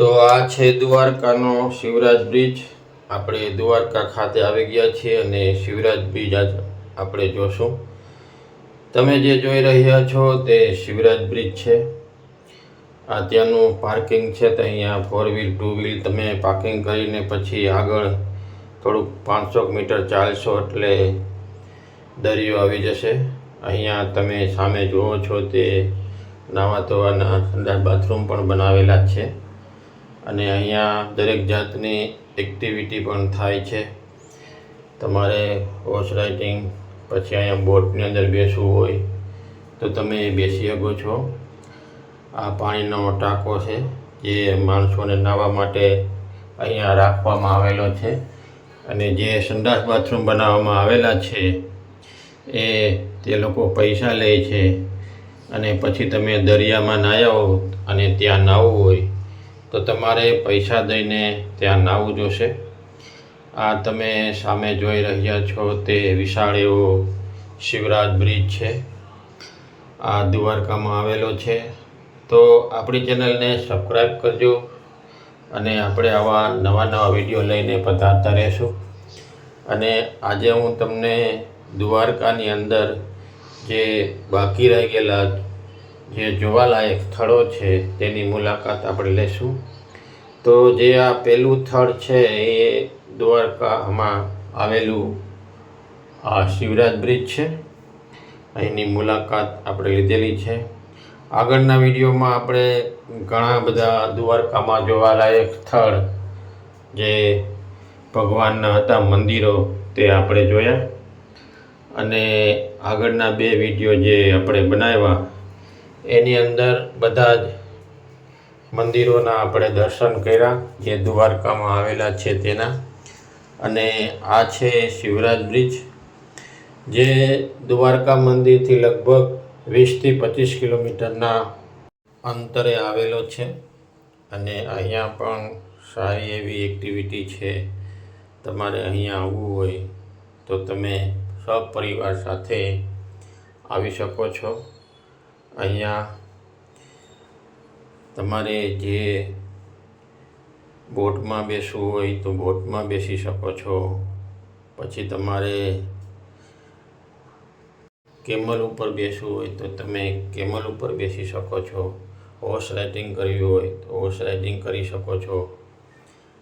તો આ છે દ્વારકાનો શિવરાજ બ્રિજ. આપણે દ્વારકા ખાતે આવી ગયા છીએ અને શિવરાજ બ્રિજ આજ આપણે જોશું. તમે જે જોઈ રહ્યા છો તે શિવરાજ બ્રિજ છે. આ ત્યાંનું પાર્કિંગ છે તો અહીંયા ફોર વ્હીલ ટુ વ્હીલ તમે પાર્કિંગ કરીને પછી આગળ થોડુંક પાંચસો મીટર ચાલશો એટલે દરિયો આવી જશે. અહીંયા તમે સામે જુઓ છો તે નાવા ધોવાના સંડાસ બાથરૂમ પણ બનાવેલા છે. અને અહીંયા દરેક જાતની એક્ટિવિટી પણ થાય છે. તમારે હોર્સ રાઇડિંગ પછી અહીંયા બોટની અંદર બેસવું હોય, તો તમે બેસી શકો છો. આ પાણીનો ટાંકો છે, જે માણસોને નાહવા માટે અહીંયા રાખવામાં આવેલો છે. અને જે સંડાસ બાથરૂમ બનાવવામાં આવેલા છે, એ તે લોકો પૈસા લે છે. અને પછી તમે દરિયામાં નાહ્યા હો અને ત્યાં નાહવું હોય તો તમારે પૈસા દઈને ત્યાં નાહવું જોશે. આ તમે સામે જોઈ રહ્યા છો તે વિશાળ એવો શિવરાજ બ્રિજ છે. આ દ્વારકામાં આવેલો છે. તો આપણી ચેનલને સબસ્ક્રાઈબ કરજો અને આપણે આવા નવા નવા વીડિયો લઈને પધારતા રહેશું. અને આજે હું તમને દ્વારકાની અંદર જે બાકી રહી ગયેલા જે જોવાલાયક સ્થળો છે, તેની મુલાકાત આપણે લેશું. તો જે આ પહેલું સ્થળ છે, એ દ્વારકામાં આવેલું, આ શિવરાજ બ્રિજ છે. અહીંની મુલાકાત આપણે લીધેલી છે. આગળના વિડીયોમાં આપણે ઘણા બધા દ્વારકામાં જોવાલાયક સ્થળ, જે ભગવાનના હતા મંદિરો, તે આપણે જોયા. અને આગળના બે વીડિયો જે આપણે બનાવ્યા એની અંદર બધા જ મંદિરોના આપણે દર્શન કર્યા, જે દ્વારકામાં આવેલા છે તેના. અને આ છે શિવરાજ બ્રિજ, જે દ્વારકા મંદિરથી લગભગ વીસથી પચીસ કિલોમીટરના અંતરે આવેલો છે. અને અહીંયા પણ સારી એવી એક્ટિવિટી છે. તમારે અહીંયા આવવું હોય તો તમે સપરિવાર સાથે આવી શકો છો. અહીંયા તમારે જે બોટમાં બેસવું હોય તો બોટમાં બેસી શકો છો. પછી તમારે કેમલ ઉપર બેસવું હોય તો તમે કેમલ ઉપર બેસી શકો છો. હોર્સ રાઇડિંગ કરવી હોય તો હોર્સ રાઇડિંગ કરી શકો છો.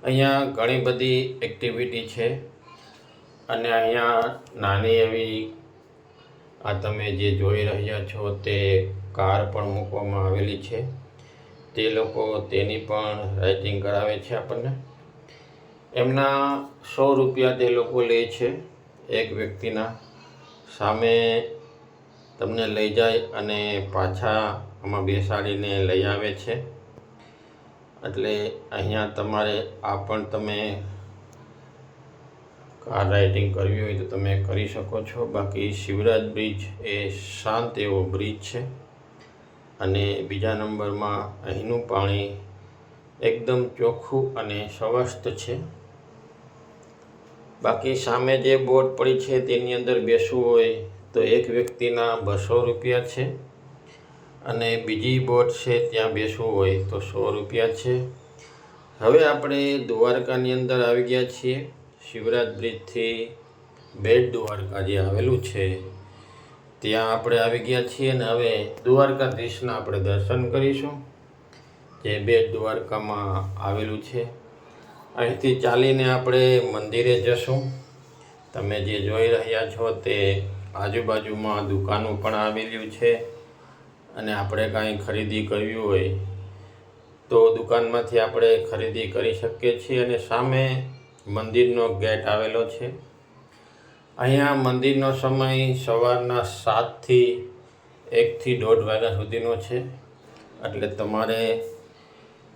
અહીંયા ઘણી બધી એક્ટિવિટી છે. અને અહીંયા નાની એવી આ તમે જે જોઈ રહ્યા છો તે કાર પણ મૂકવામાં આવેલી છે. તે લોકો તેની પણ રાઇટિંગ કરાવે છે આપણને. એમના સો રૂપિયા તે લોકો લે છે એક વ્યક્તિના. સામે તમને લઈ જાય અને પાછા આમાં બેસાડીને લઈ આવે છે. એટલે અહીંયા તમારે આ પણ તમે કાર રાઇડિંગ કરવી હોય તો તમે કરી શકો છો. બાકી શિવરાજ બ્રિજ એ શાંત એવો બ્રિજ છે. અને બીજા નંબરમાં અહીંનું પાણી એકદમ ચોખ્ખું અને સ્વસ્થ છે. બાકી સામે જે બોટ પડી છે તેની અંદર બેસવું હોય તો એક વ્યક્તિના બસો રૂપિયા છે. અને બીજી બોટ છે ત્યાં બેસવું હોય તો સો રૂપિયા છે. હવે આપણે દ્વારકાની અંદર આવી ગયા છીએ. શિવરાજ બ્રિજથી બેટ દ્વારકા જે આવેલું છે, ત્યાં આપણે આવી ગયા છીએ અને હવે દ્વારકાધીશના આપણે દર્શન કરીશું, જે બેટ દ્વારકામાં આવેલું છે. અહીંથી ચાલીને આપણે મંદિરે જશું. તમે જે જોઈ રહ્યા છો તે આજુબાજુમાં દુકાનો પણ આવેલી છે અને આપણે કાંઈ ખરીદી કરવી હોય તો દુકાનમાંથી આપણે ખરીદી કરી શકીએ છીએ અને સામે મંદિરનો ગેટ આવેલો છે. અહીંયા મંદિરનો સમય સવારના સાતથી એકથી દોઢ વાગ્યા સુધીનો છે. એટલે તમારે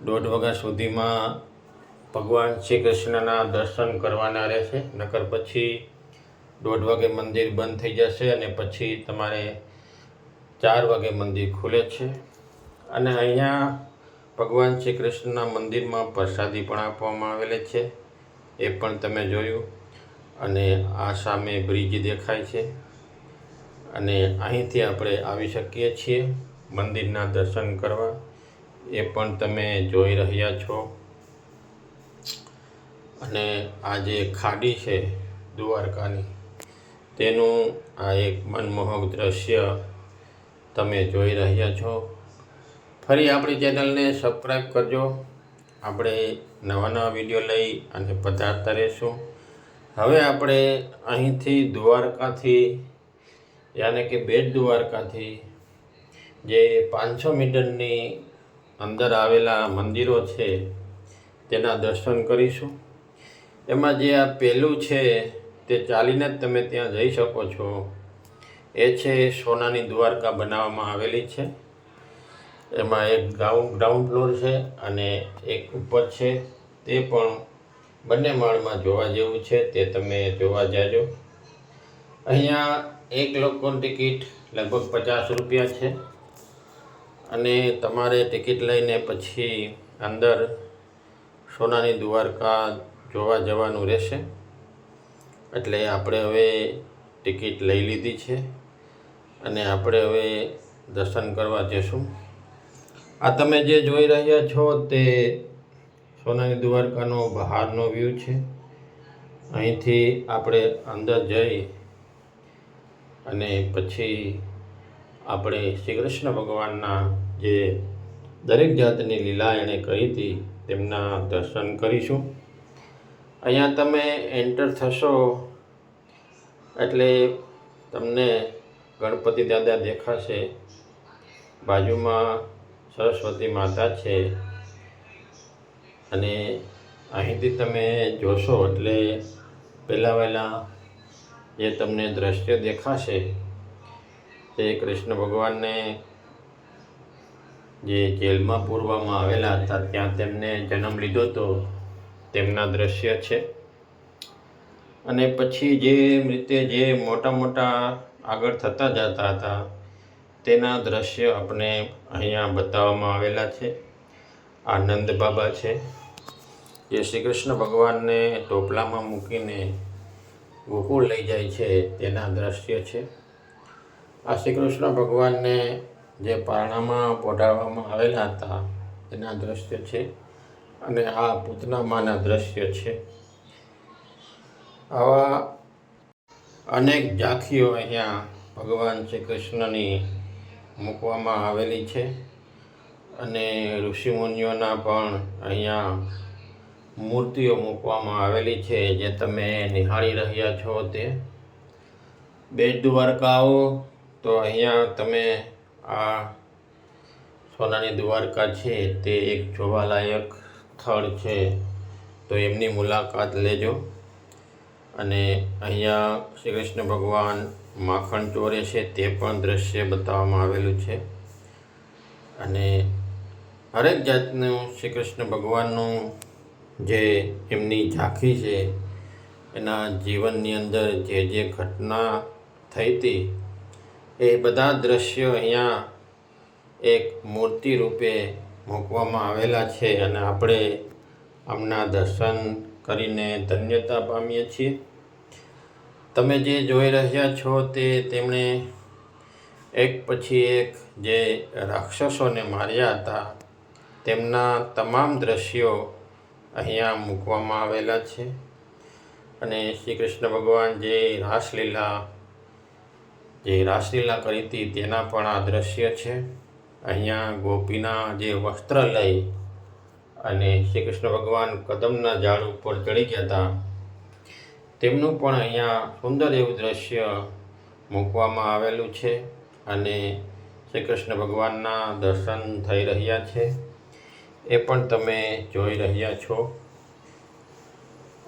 દોઢ વાગ્યા સુધીમાં ભગવાન શ્રી કૃષ્ણના દર્શન કરવાના રહેશે. નકર પછી દોઢ વાગે મંદિર બંધ થઈ જશે અને પછી તમારે ચાર વાગે મંદિર ખુલે છે. અને અહીંયા ભગવાન શ્રી કૃષ્ણના મંદિરમાં પ્રસાદી પણ આપવામાં આવેલી છે. એ પણ તમે જોયું. અને આ સામે બ્રિજ દેખાય છે. અને અહીંથી આપણે આવી શકીએ છીએ મંદિરના દર્શન કરવા. એ પણ તમે જોઈ રહ્યા છો. અને આ જે ખાડી છે દ્વારકાની, તેનું આ એક મનમોહક દ્રશ્ય તમે જોઈ રહ્યા છો. ફરી આપણી ચેનલને સબસ્ક્રાઈબ કરજો. આપણે નવા નવા વીડિયો લઈ અને પધારતા રહીશું. હવે આપણે અહીંથી દ્વારકાથી, યાને કે બેટ દ્વારકાથી, જે પાંચસો મીટરની અંદર આવેલા મંદિરો છે, તેના દર્શન કરીશું. એમાં જે આ પહેલું છે, તે ચાલીને જ તમે ત્યાં જઈ શકો છો. એ છે સોનાની દ્વારકા બનાવવામાં આવેલી છે. એમાં એક ગ્રાઉન્ડ ગ્રાઉન્ડ ફ્લોર છે અને એક ઉપર છે. તે પણ બંને માળમાં જોવા જેવું છે, તે તમે જોવા જાજો. અહીંયા એક લોકોની ટિકિટ લગભગ પચાસ રૂપિયા છે અને તમારે ટિકિટ લઈને પછી અંદર સોનાની દ્વારકા જોવા જવાનું રહેશે. એટલે આપણે હવે ટિકિટ લઈ લીધી છે અને આપણે હવે દર્શન કરવા જઈશું. આ તમે જે જોઈ રહ્યા છો તે સોનાની દ્વારકાનો બહારનો વ્યૂ છે. અહીંથી આપણે અંદર જઈ અને પછી આપણે શ્રી કૃષ્ણ ભગવાનના જે દરેક જાતની લીલા એણે કરી હતી તેમના દર્શન કરીશું. અહીંયા તમે એન્ટર થશો એટલે તમને ગણપતિ દાદા દેખાશે. બાજુમાં સરસ્વતી માતા છે. અને અહીંથી તમે જોશો એટલે પહેલાં વહેલાં જે તમને દ્રશ્ય દેખાશે તે કૃષ્ણ ભગવાનને જે જેલમાં પૂરવામાં આવેલા હતા ત્યાં તેમને જન્મ લીધો હતો તેમના દ્રશ્ય છે. અને પછી જે રીતે જે મોટા મોટા આગળ થતા જતા હતા તેના દ્રશ્ય આપણે અહીંયા બતાવવામાં આવેલા છે. આનંદ બાબા છે. જે શ્રી કૃષ્ણ ભગવાનને ટોપલામાં મૂકીને ગોકુળ લઈ જાય છે તેના દ્રશ્ય છે. આ શ્રી કૃષ્ણ ભગવાનને જે પારણામાં પોઢાડવામાં આવેલા હતા તેના દ્રશ્ય છે અને આ પૂતનામાના દ્રશ્ય છે. આવા અનેક ઝાંખીઓ અહીંયા ભગવાન શ્રી કૃષ્ણની મૂકવામાં આવેલી છે. અને ઋષિમુનિઓના પણ અહીંયા મૂર્તિઓ મૂકવામાં આવેલી છે જે તમે નિહાળી રહ્યા છો તે. બેટ દ્વારકા આવો તો અહીંયા તમે આ સોનાની દ્વારકા છે તે એક જોવાલાયક સ્થળ છે. તો એમની મુલાકાત લેજો. અને અહીંયા શ્રી કૃષ્ણ ભગવાન માખણ ચોરે છે તે પણ દ્રશ્ય બતાવવામાં આવેલું છે. અને હરેક જાતનું શ્રી કૃષ્ણ ભગવાનનું જે એમની ઝાંખી છે, એના જીવનની અંદર જે જે ઘટના થઈ હતી, એ બધા દ્રશ્યો અહીંયા એક મૂર્તિ રૂપે મૂકવામાં આવેલા છે અને આપણે આમના દર્શન કરીને ધન્યતા પામીએ છીએ. તમે જે જોઈ રહ્યા છો તે તેમણે એક પછી એક જે રાક્ષસોને માર્યા હતા, તેમના તમામ દ્રશ્યો અહીંયા મૂકવામાં આવેલા છે. અને શ્રી કૃષ્ણ ભગવાન જે રાસલીલા જે રાસલીલા કરી હતી તેના પણ આ દ્રશ્ય છે. અહીંયા ગોપીના જે વસ્ત્ર લઈ અને શ્રી કૃષ્ણ ભગવાન કદમના ઝાડ ઉપર ચડી ગયા હતા. તેમનું પણ અહીંયા સુંદર એવું દ્રશ્ય મૂકવામાં આવેલું છે અને શ્રી કૃષ્ણ ભગવાનના દર્શન થઈ રહ્યા છે. એ પણ તમે જોઈ રહ્યા છો.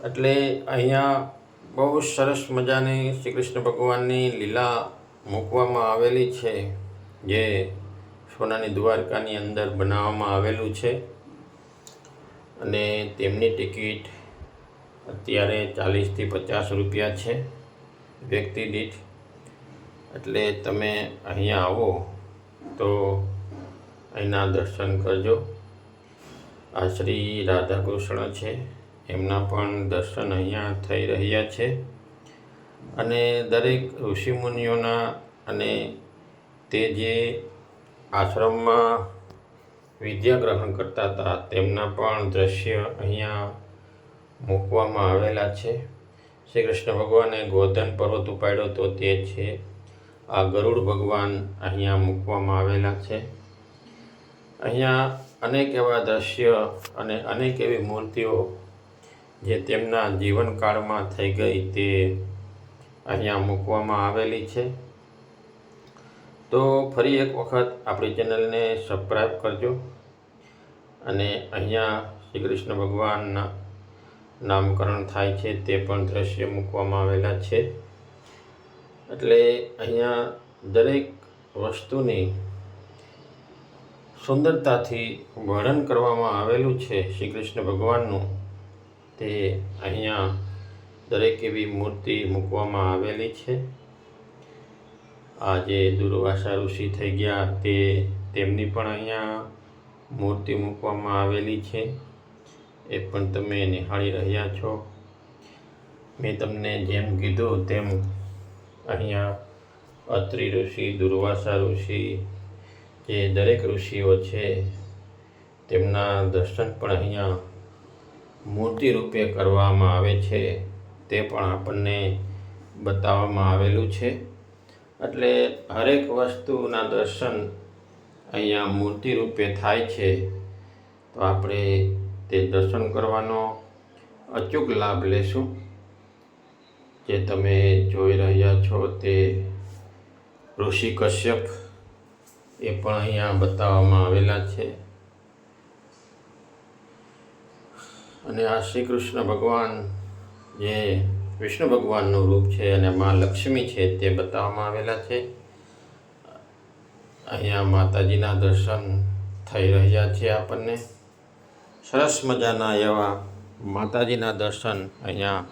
એટલે અહીંયા બહુ સરસ મજાની શ્રી કૃષ્ણ ભગવાનની લીલા મૂકવામાં આવેલી છે, જે સોનાની દ્વારકાની અંદર બનાવવામાં આવેલું છે. અને તેમની ટિકિટ અત્યારે ચાલીસથી પચાસ રૂપિયા છે વ્યક્તિ દીઠ. એટલે તમે અહીંયા આવો તો અહીંના દર્શન કરજો. આ શ્રી રાધાકૃષ્ણ છે. એમના પણ દર્શન અહીંયા થઈ રહ્યા છે. અને દરેક ઋષિમુનિઓના અને તે જે આશ્રમમાં વિદ્યા ગ્રહણ કરતા હતા, તેમના પણ દ્રશ્ય અહીંયા મૂકવામાં આવેલા છે. શ્રી કૃષ્ણ ભગવાને ગોધન પર્વત ઉપાડ્યો તો તે છે. આ ગરુડ ભગવાન અહીંયા મૂકવામાં આવેલા છે. અહીંયા અનેક એવા દ્રશ્ય અને અનેક એવી મૂર્તિઓ જે તેમના જીવનકાળમાં થઈ ગઈ તે અહીંયા મૂકવામાં આવેલી છે. તો ફરી એક વખત આપણી ચેનલને સબસ્ક્રાઈબ કરજો અને અહીંયા શ્રી કૃષ્ણ ભગવાનના નામકરણ થાય છે તે પણ દ્રશ્ય મૂકવામાં આવેલા છે. એટલે અહીંયા દરેક વસ્તુની સુંદરતાથી વર્ણન કરવામાં આવેલું છે શ્રી કૃષ્ણ ભગવાનનું. તે અહીંયા દરેક એવી મૂર્તિ મૂકવામાં આવેલી છે. આ જે દુર્વાસા ઋષિ થઈ ગયા તે તેમની પણ અહીંયા મૂર્તિ મૂકવામાં આવેલી છે. એ પણ તમે નિહાળી રહ્યા છો. મેં તમને જેમ કીધું તેમ અહીંયા અત્રિ ઋષિ, દુર્વાસા ઋષિ, જે દરેક ઋષિઓ છે, તેમના દર્શન પણ અહીંયા મૂર્તિ રૂપે કરવામાં આવે છે. તે પણ આપણને બતાવવામાં આવેલું છે. એટલે હરેક વસ્તુના દર્શન અહીંયા મૂર્તિ રૂપે થાય છે. તો આપણે તે દર્શન કરવાનો અચૂક લાભ લેશું. જે તમે જોઈ રહ્યા છો તે ઋષિ કશ્યપ એ પણ અહીંયા બતાવવામાં આવેલા છે. અને આ શ્રી કૃષ્ણ ભગવાન જે વિષ્ણુ ભગવાનનું રૂપ છે અને મા લક્ષ્મી છે તે બતાવવામાં આવેલા છે. અહીંયા માતાજીના દર્શન થઈ રહ્યા છે આપણને. સરસ મજાના એવા માતાજીના દર્શન અહીંયા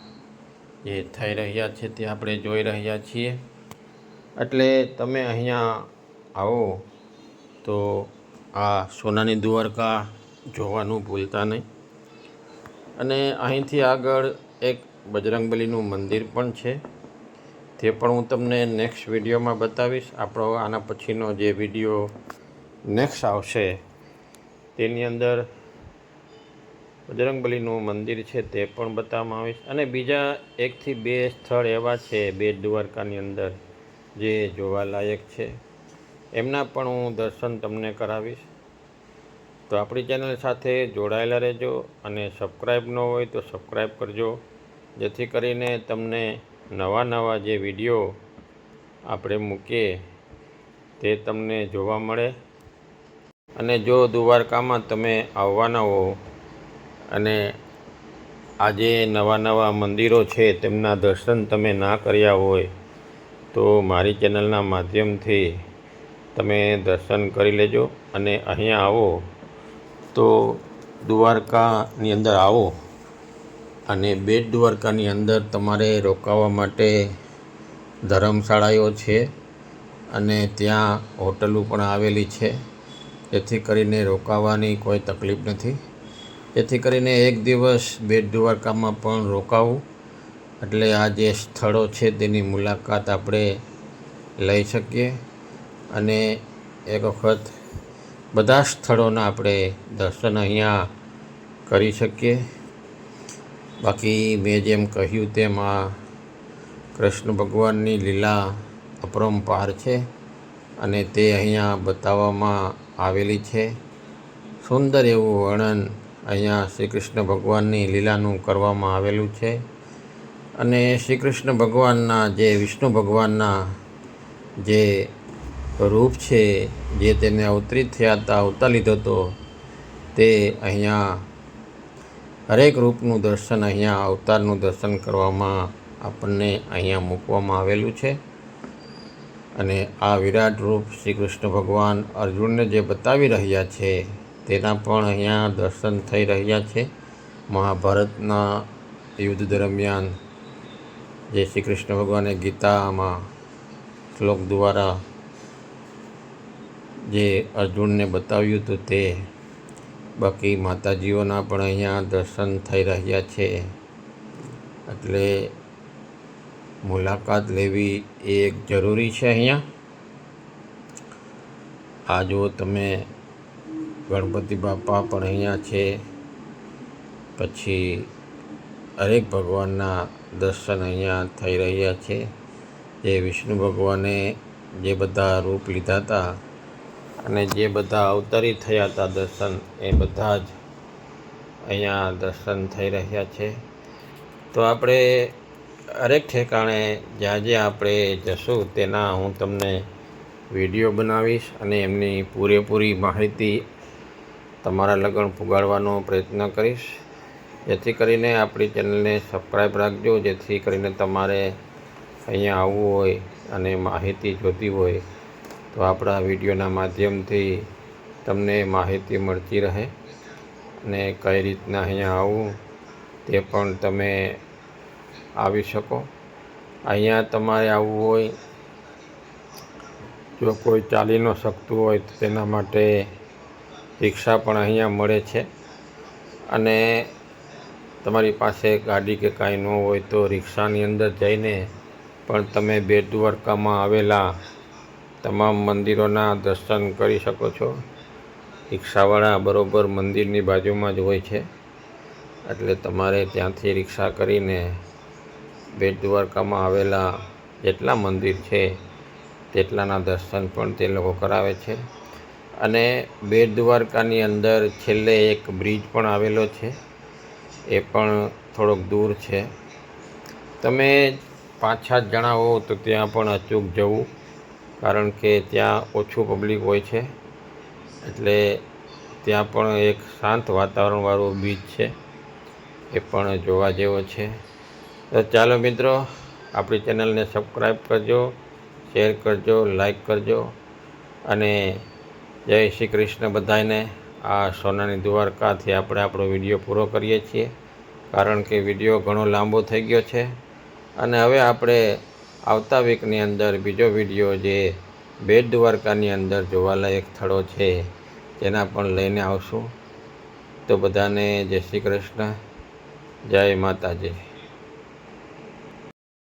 જે થઈ રહ્યા છે તે આપણે જોઈ રહ્યા છીએ. એટલે તમે અહીંયા આવો તો આ સોનાની દ્વારકા જોવાનું ભૂલતા નહીં. અને અહીંથી આગળ એક બજરંગબલીનું મંદિર પણ છે. તે પણ હું તમને નેક્સ્ટ વિડીયોમાં બતાવીશ. આપણો આના પછીનો જે વીડિયો નેક્સ્ટ આવશે, તેની અંદર બજરંગબલીનું મંદિર છે તે પણ બતાવવામાં આવીશ અને બીજા એકથી બે સ્થળ એવા છે બેટ દ્વારકાની અંદર જે જોવાલાયક છે. એમના પણ હું દર્શન તમને કરાવીશ. તો આપણી ચેનલ સાથે જોડાયેલા રહેજો અને સબસ્ક્રાઈબ ન હોય તો સબસ્ક્રાઈબ કરજો. જેથી કરીને તમને નવા નવા જે વીડિયો આપણે મૂકીએ તે તમને જોવા મળે. અને જો દ્વારકામાં તમે આવવાના હો અને આજે નવા નવા મંદિરો છે, તેમના દર્શન તમે ના કર્યા હોય, તો મારી ચેનલના માધ્યમથી તમે દર્શન કરી લેજો અને અહીંયા આવો. તો દ્વારકાની અંદર આવો અને બેટ દ્વારકાની અંદર તમારે રોકાવા માટે ધર્મશાળાઓ છે અને ત્યાં હોટલો પણ આવેલી છે. જેથી કરીને રોકાવાની કોઈ તકલીફ નથી. જેથી કરીને એક દિવસ બેટ દ્વારકામાં પણ રોકાવું. એટલે આ જે સ્થળો છે તેની મુલાકાત આપણે લઈ શકીએ. અને એક વખત બધા સ્થળોના આપણે દર્શન અહીંયા કરી શકીએ. બાકી મેં જેમ કહ્યું તેમ આ કૃષ્ણ ભગવાનની લીલા અપરંપાર છે અને તે અહીંયા બતાવવામાં આવેલી છે. સુંદર એવું વર્ણન અહીંયા શ્રી કૃષ્ણ ભગવાનની લીલાનું કરવામાં આવેલું છે. અને શ્રી કૃષ્ણ ભગવાનના જે વિષ્ણુ ભગવાનના જે રૂપ છે, જે તેને અવતરિત થયા હતા, અવતાર લીધો હતો, તે અહીંયા હરેક રૂપનું દર્શન અહીંયા અવતારનું દર્શન કરવામાં આપણને અહીંયા મૂકવામાં આવેલું છે. અને આ વિરાટ રૂપ શ્રી કૃષ્ણ ભગવાન અર્જુનને જે બતાવી રહ્યા છે તેના પણ અહીંયા દર્શન થઈ રહ્યા છે. મહાભારતના યુદ્ધ દરમિયાન જે શ્રી કૃષ્ણ ભગવાને ગીતામાં શ્લોક દ્વારા જે અર્જુનને બતાવ્યું હતું તે, બાકી માતાજીઓના પણ અહીંયા દર્શન થઈ રહ્યા છે. એટલે મુલાકાત લેવી એ એક જરૂરી છે અહીંયા. આ જો તમે ગણપતિ બાપા પણ અહીંયા છે. પછી હરેક ભગવાનના દર્શન અહીંયા થઈ રહ્યા છે. જે વિષ્ણુ ભગવાને જે બધા રૂપ લીધા હતા અને જે બધા અવતરી થયા હતા દર્શન, એ બધા જ અહીંયા દર્શન થઈ રહ્યા છે. તો આપણે હરેક ઠેકાણે જ્યાં જ્યાં આપણે જશું તેના હું તમને વીડિયો બનાવીશ અને એમની પૂરેપૂરી માહિતી તમારા લગ્ન ફુગાડવાનો પ્રયત્ન કરીશ. જેથી કરીને આપણી ચેનલને સબસ્ક્રાઈબ રાખજો, જેથી કરીને તમારે અહીંયા આવવું હોય અને માહિતી જોતી હોય તો આપણા વિડીયોના માધ્યમથી તમને માહિતી મળતી રહે અને કઈ રીતના અહીંયા આવવું તે પણ તમે આવી શકો. અહીંયા તમારે આવવું હોય, જો કોઈ ચાલી ન શકતું હોય તો તેના માટે રિક્ષા પણ અહીંયા મળે છે. અને તમારી પાસે ગાડી કે કાંઈ ન હોય તો રિક્ષાની અંદર જઈને પણ તમે બેટ દ્વારકામાં આવેલા તમામ મંદિરોના દર્શન કરી શકો છો. રિક્ષાવાળા બરોબર મંદિરની બાજુમાં જ હોય છે. એટલે તમારે ત્યાંથી રિક્ષા કરીને બેટ દ્વારકામાં આવેલા જેટલા મંદિર છે, તેટલાના દર્શન પણ તે લોકો કરાવે છે. અને બેટ દ્વારકાની અંદર છેલ્લે એક બ્રિજ પણ આવેલો છે. એ પણ થોડોક દૂર છે. તમે પાછા સાત જણા હો તો ત્યાં પણ અચૂક જવું, કારણ કે ત્યાં ઓછું પબ્લિક હોય છે. એટલે ત્યાં પણ એક શાંત વાતાવરણવાળો બીચ છે. એ પણ જોવા જેવો છે. તો ચાલો મિત્રો, આપણી ચેનલને સબસ્ક્રાઈબ કરજો, શેર કરજો લાઈક કરજો અને જય શ્રી કૃષ્ણ બધાને આ સોનાની દ્વારકાથી આપણે આપણો વીડિયો પૂરો કરીએ છીએ, કારણ કે વીડિયો ઘણો લાંબો થઈ ગયો છે. અને હવે આપણે આવતા વીકની અંદર બીજો વીડિયો જે બેટ દ્વારકાની અંદર જોવાલાયક સ્થળો છે, તેના પણ લઈને આવશું. તો બધાને જય શ્રી કૃષ્ણ. જય માતાજી.